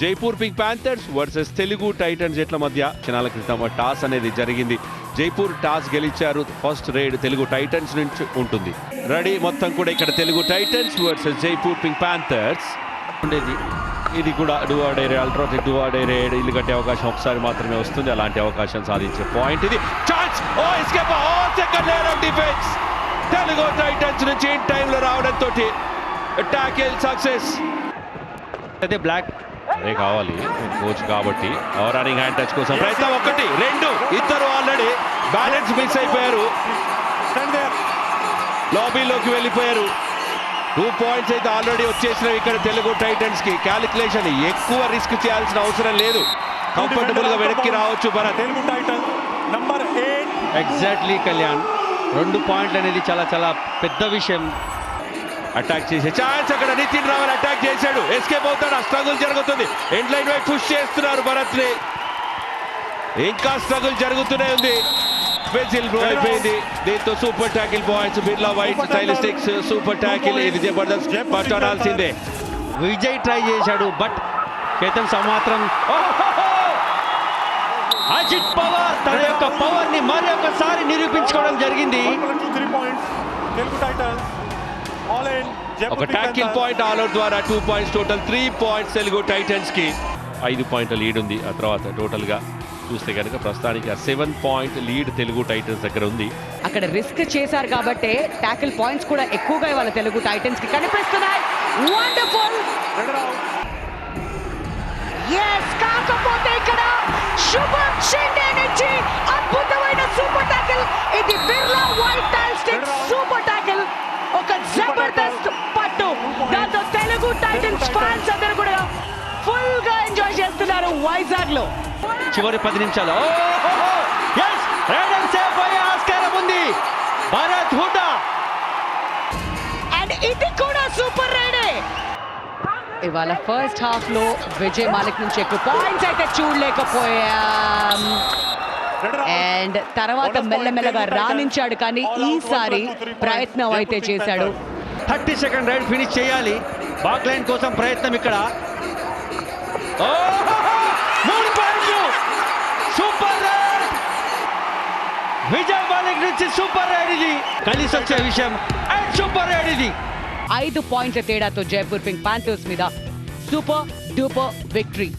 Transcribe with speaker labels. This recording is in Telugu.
Speaker 1: Jaipur Pink Panthers versus Telugu Titans జట్ల మధ్య క్షణాల క్రితం టాస్ అనేది జరిగింది. జైపూర్ టాస్ గెలిచారు. ఫస్ట్ రైడ్ తెలుగు టైటన్స్ నుంచి ఉంటుంది. రెడీ మొత్తం కూడా ఇక్కడ Telugu Titans versus Jaipur Pink Panthers ఉండేది. ఇది కూడా డువాడేరే అల్ట్రాటెక్ డువాడేరే ఇల్లు కట్టే అవకాశం ఒకసారి మాత్రమే వస్తుంది. అలాంటి అవకాశం సాధించే పాయింట్ ఇది. Chance oh escape oh second layer of defence Telugu Titans నుంచి ఇన్ టైంలో రావడంతో టాకిల్ సక్సెస్ అయితే బ్లాక్ అదే కావాలి. కోచ్ కాబట్టి. రన్నింగ్ హ్యాండ్ టచ్ కోసం ప్రయత్నం ఒకటి రెండు ఇద్దరు ఆల్రెడీ బ్యాలెన్స్ మిస్ అయిపోయారు. లాబీలోకి వెళ్ళిపోయారు. టూ పాయింట్స్ అయితే ఆల్రెడీ వచ్చేసినవి ఇక్కడ తెలుగు టైటన్స్కి. క్యాలిక్యులేషన్ ఎక్కువ రిస్క్ చేయాల్సిన అవసరం లేదు. కంఫర్టబుల్గా వెనక్కి రావచ్చు Bharat.
Speaker 2: Telugu Titan number eight
Speaker 3: exactly Kalyan రెండు పాయింట్లు అనేది చాలా చాలా పెద్ద విషయం.
Speaker 1: అటాక్ చేసే ఛాన్స్ అక్కడ నితిన్ రావల్ అటాక్ చేశాడు. ఎస్కేప్ అవుతాడు. ఆ స్ట్రగుల్ జరుగుతుంది. ఎండ్ లైన్ వైపు పుష్ చేస్తున్నారు భరత్ని ఇంకా స్ట్రగుల్ జరుగుతూనే ఉంది. పెన్సిల్ అయిపోయింది. దీంతో super tackle points Birla White stylistics super tackle ఇది జబర్దస్త్ అనాల్సిందే
Speaker 3: విజయ్ ట్రై చేశాడు బట్ కేతన్ సమాత్రం అజిత్ పవార్ తన యొక్క పవర్ని మరి ఒకసారి నిరూపించుకోవడం జరిగింది.
Speaker 1: ఒక ట్యాకిల్ పాయింట్ ఆల్ అవుట్ ద్వారా two points total three points Telugu టైటన్స్కి ఐదు పాయింట్ల లీడ్ ఉంది. ఆ తర్వాత టోటల్గా చూస్తే కనుక ప్రస్తుతానికి ఆ seven point lead Telugu Titans దగ్గర ఉంది.
Speaker 4: అక్కడ రిస్క్ చేశారు కాబట్టి టాకిల్ పాయింట్స్ కూడా ఎక్కువగా ఇవాళ తెలుగు టైటన్స్కి కనిపిస్తున్నాయి. వండర్ఫుల్ ఎస్ కాకపోతే ఇక్కడ శుభం షిండే నుంచి అద్భుతమైన సూపర్ టాకిల్ ఇది Birla white tile stick super tackle ఒక జబర్దస్త్ వైజాగ్లో
Speaker 3: చివరి పది నిమిషాలు. ఆస్కారం ఉంది. భరత్ హుడా.
Speaker 4: అండ్ ఇది కూడా సూపర్ రైడే. ఇవాళ ఫస్ట్ హాఫ్లో విజయ్ మాలిక్ నుంచి ఎక్కువ పాయింట్స్ అయితే చూడలేకపోయాం. అండ్ తర్వాత మెల్లమెల్లగా రాణించాడు కానీ ఈసారి ప్రయత్నం అయితే చేశాడు.
Speaker 3: థర్టీ సెకండ్ రైడ్ ఫినిష్ చేయాలి. బాక్ లైన్ కోసం ప్రయత్నం ఇక్కడ. ఓహోహో! విజయ్ నుంచి సూపర్ రైడ్ ఇది. కలిసి వచ్చే విషయం. అండ్ సూపర్ రైడ్ ఇది.
Speaker 4: ఐదు పాయింట్ల తేడాతో జైపూర్ పింక్ ప్యాంథర్స్ మీద సూపర్ డూపర్ విక్టరీ.